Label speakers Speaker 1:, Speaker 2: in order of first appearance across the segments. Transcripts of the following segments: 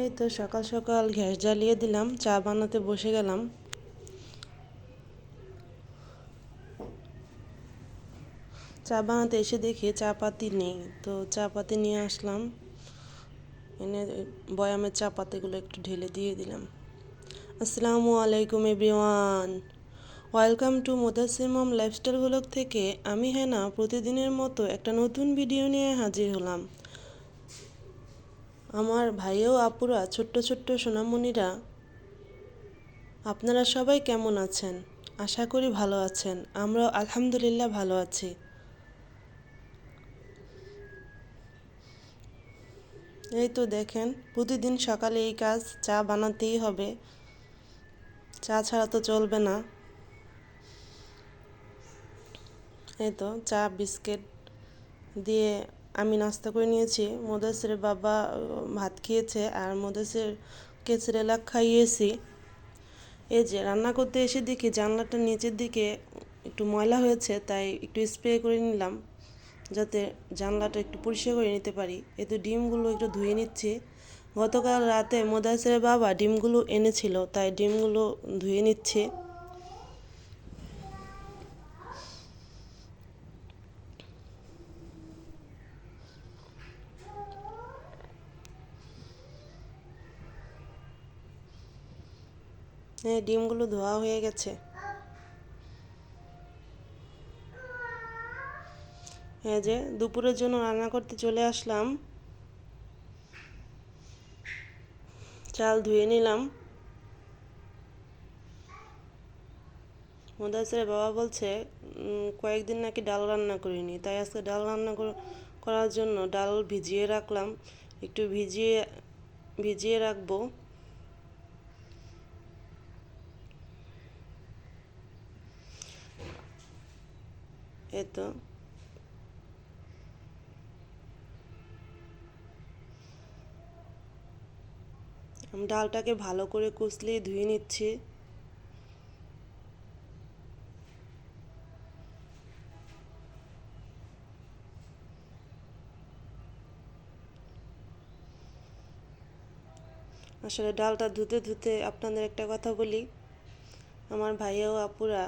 Speaker 1: এই তো সকাল সকাল গ্যাস জ্বালিয়ে দিলাম, চা বানাতে বসে গেলাম। চা বানাতে এসে দেখি চা পাতি নেই, তো চা পাতি নিয়ে আসলাম। এনে বয়ামের চা পাতিগুলো একটু ঢেলে দিয়ে দিলাম। আসসালামু আলাইকুম everyone. Welcome to Mudassir mom lifestyle blog থেকে আমি হেনা। প্রতিদিনের মতো একটা নতুন ভিডিও নিয়ে হাজির হলাম। আমার ভাইও, আপুরা, ছোট্ট ছোট্ট সোনামণিরা, আপনারা সবাই কেমন আছেন? আশা করি ভালো আছেন। আমরাও আলহামদুলিল্লাহ ভালো আছি। এই তো দেখেন, প্রতিদিন সকালে এই কাজ, চা বানাতেই হবে। চা ছাড়া তো চলবে না। এই তো চা, বিস্কিট দিয়ে আমি নাস্তা করে নিয়েছি। মোদাসের বাবা ভাত খেয়েছে আর মোদাসেরকে সেরেলাক খাইয়েছি। এই যে রান্না করতে এসে দেখি জানলাটা নিচের দিকে একটু ময়লা হয়েছে, তাই একটু স্প্রে করে নিলাম যাতে জানলাটা একটু পরিষ্কার করে নিতে পারি। এতে ডিমগুলো একটু ধুয়ে নিচ্ছি। গতকাল রাতে মোদাসের বাবা ডিমগুলো এনেছিল, তাই ডিমগুলো ধুয়ে নিচ্ছে। হ্যাঁ ডিমগুলো ধোয়া হয়ে গেছে। হ্যাঁ যে দুপুরের জন্য রান্না করতে চলে আসলাম। চাল ধুয়ে নিলাম। মুদাসের বাবা বলছে কয়েকদিন নাকি ডাল রান্না করিনি। তাই আজকে ডাল রান্না করার জন্য ডাল ভিজিয়ে রাখলাম। একটু ভিজিয়ে ভিজিয়ে রাখব। এ তো আমি ডালটাকে ভালো করে কুচলিয়ে ধুয়ে নিচ্ছি। আসলে ডালটা ধুতে ধুতে আপনাদের একটা কথা বলি। আমার ভাইয়া ও আপুরা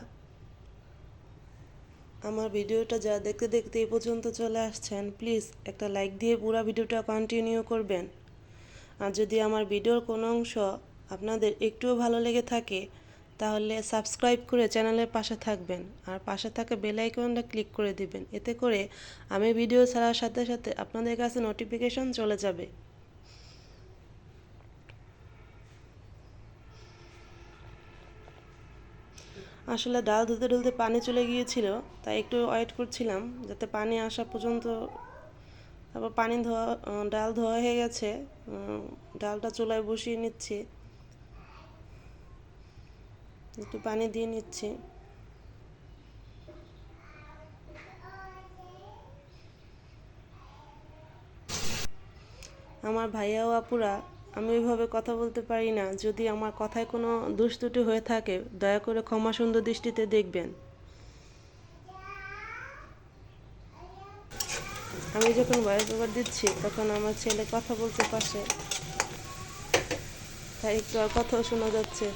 Speaker 1: আমার ভিডিওটা যা দেখতে দেখতে এই পর্যন্ত চলে আসছেন, প্লিজ একটা লাইক দিয়ে পুরো ভিডিওটা কন্টিনিউ করবেন। আর যদি আমার ভিডিওর কোনো অংশ আপনাদের একটুও ভালো লেগে থাকে, তাহলে সাবস্ক্রাইব করে চ্যানেলের পাশে থাকবেন। আর পাশে থাকা বেল আইকনটা ক্লিক করে দিবেন। এতে করে আমি ভিডিও ছাড়ার সাথে সাথে আপনাদের কাছে নোটিফিকেশন চলে যাবে। আসলে ডাল ধুতে ধুতে পানি চলে গিয়েছিল, তাই একটু ওয়েট করছিলাম যাতে পানি আসা পর্যন্ত তারপর পানি ধোয়া ডাল ধোয়া হয়ে গেছে ডালটা চুলায় বসিয়ে নিচ্ছি। একটু পানি দিয়ে নিচ্ছি। আমার ভাইয়া ও আপুরা আমি ওইভাবে কথা বলতে পারি না। যদি আমার কথায় কোনো দুষ্ত্রুটি হয়ে থাকে, দয়া করে ক্ষমা সুন্দর দৃষ্টিতে দেখবেন। আমি যখন ভয়েস ওভার দিচ্ছি, তখন আমার ছেলে কথা বলতে পাশে। তাই একটু আর কথাও শোনা যাচ্ছে।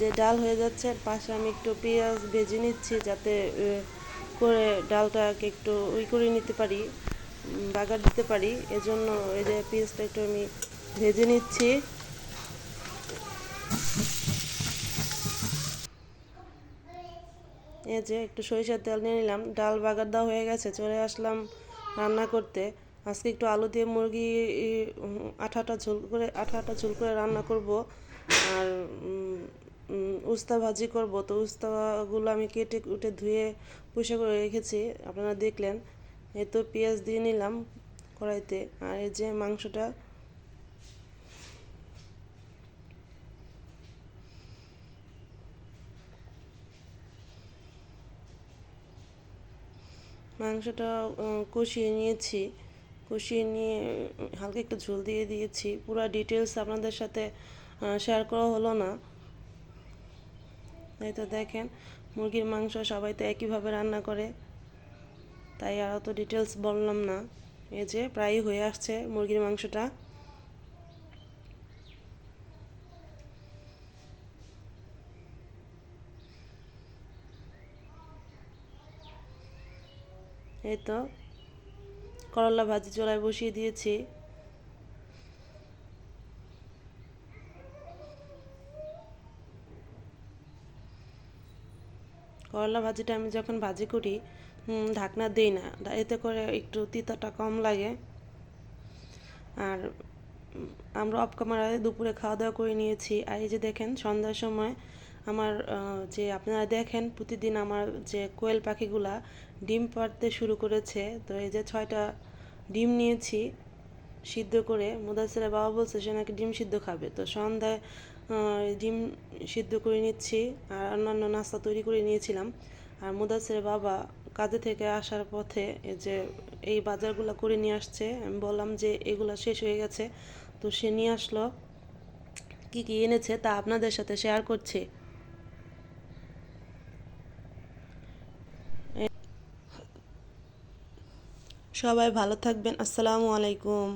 Speaker 1: যে ডাল হয়ে যাচ্ছে পাশে আমি একটু পেঁয়াজ ভেজে নিচ্ছি যাতে করে ডালটাকে একটু ওই করে নিতে পারি। বাগার দিতে পারি। এজন্য এই যে পেঁয়াজটা একটু আমি ভেজে নিচ্ছি। এই যে একটু সরিষার তেল নিয়ে নিলাম। ডাল বাগার দেওয়া হয়ে গেছে, চলে আসলাম রান্না করতে। আজকে একটু আলু দিয়ে মুরগি, আঠাটা ঝোল করে, আঠাটা ঝোল করে রান্না করব। আর উস্তা ভাজি করব। তো উস্তাগুলো আমি কেটে উঠে ধুয়ে পয়সা করে রেখেছি। আপনারা দেখলেন। এই তো পেঁয়াজ দিয়ে নিলাম কড়াইতে। আর এই যে মাংসটা মাংসটা কষিয়ে নিয়েছি। কষিয়ে নিয়ে হালকা একটু ঝোল দিয়ে দিয়েছি। পুরো ডিটেলস আপনাদের সাথে শেয়ার করা হলো না। এই তো দেখেন, মুরগির মাংস সবাই তো একইভাবে রান্না করে। তাই আর অত ডিটেলস বললাম না। এই যে প্রায় হয়ে আসছে মুরগির মাংসটা। এই তো করলা ভাজি চোলায় বসিয়ে দিয়েছি। করলা ভাজিটা আমি যখন ভাজি করি ঢাকনা দিই না। এতে করে একটু তিতাটা কম লাগে। আর আমরা অফ দুপুরে খাওয়া দাওয়া করে নিয়েছি। আর এই যে দেখেন, সন্ধ্যার সময় আমার যে আপনারা দেখেন, প্রতিদিন আমার যে কোয়েল পাখিগুলা ডিম পাড়তে শুরু করেছে। তো এই যে ছয়টা ডিম নিয়েছি সিদ্ধ করে। মুদাসিরের বাবা বলছে সে নাকি ডিম সিদ্ধ খাবে। তো সন্ধ্যায় ডিম সিদ্ধ করে নিচ্ছি। আর অন্যান্য নাস্তা তৈরি করে নিয়েছিলাম। আর মুদাসিরের বাবা কাজে থেকে আসার পথে যে এই বাজারগুলো করে নিয়ে আসছে, আমি বললাম যে এগুলো শেষ হয়ে গেছে, তো সে নিয়ে আসলো। কি কি এনেছে তা আপনাদের সাথে শেয়ার করছে। সবাই ভালো থাকবেন, আসসালামু আলাইকুম।